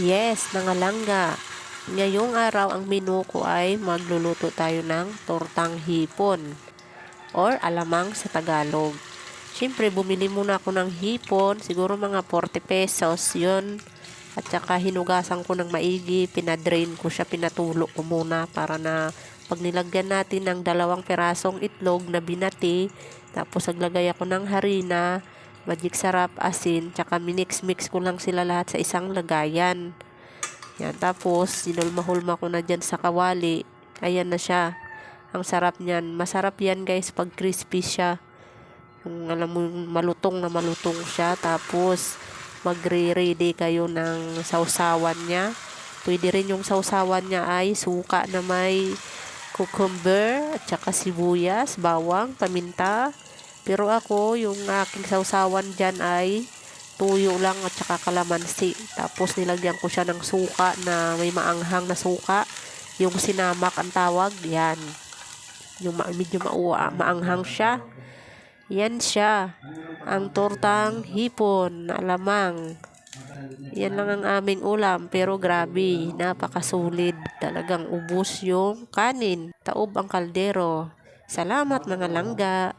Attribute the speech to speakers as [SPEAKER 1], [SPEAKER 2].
[SPEAKER 1] Yes, nangalangga. Ngayong araw ang menu ko ay magluluto tayo ng tortang hipon or alamang sa Tagalog. Siyempre, bumili muna ako ng hipon, siguro mga 40 pesos yun. At saka hinugasan ko ng maigi, pinadrain ko siya, pinatulo ko muna para na pag nilagyan natin ng dalawang perasong itlog na binati, tapos naglagay ako ng harina, magic sarap, asin, tsaka minix-mix ko lang sila lahat sa isang lagayan. Yan, tapos sinulma-hulma ko na dyan sa kawali. Ayan na siya. Ang sarap niyan. Masarap yan guys pag crispy siya. Kung alam mo malutong na malutong siya. Tapos magre-ready kayo ng sausawan niya. Pwede rin yung sausawan niya ay suka na may cucumber at saka sibuyas, bawang, paminta. Pero ako, yung aking sausawan dyan ay tuyo lang at saka kalamansi. Tapos nilagyan ko siya ng suka na may maanghang na suka. Yung sinamak ang tawag, yan. Yung ma- medyo maua, maanghang siya. Yan siya. Ang tortang hipon na alamang. Yan lang ang aming ulam. Pero grabe, napakasulid. Talagang ubos yung kanin. Taob ang kaldero. Salamat mga langga.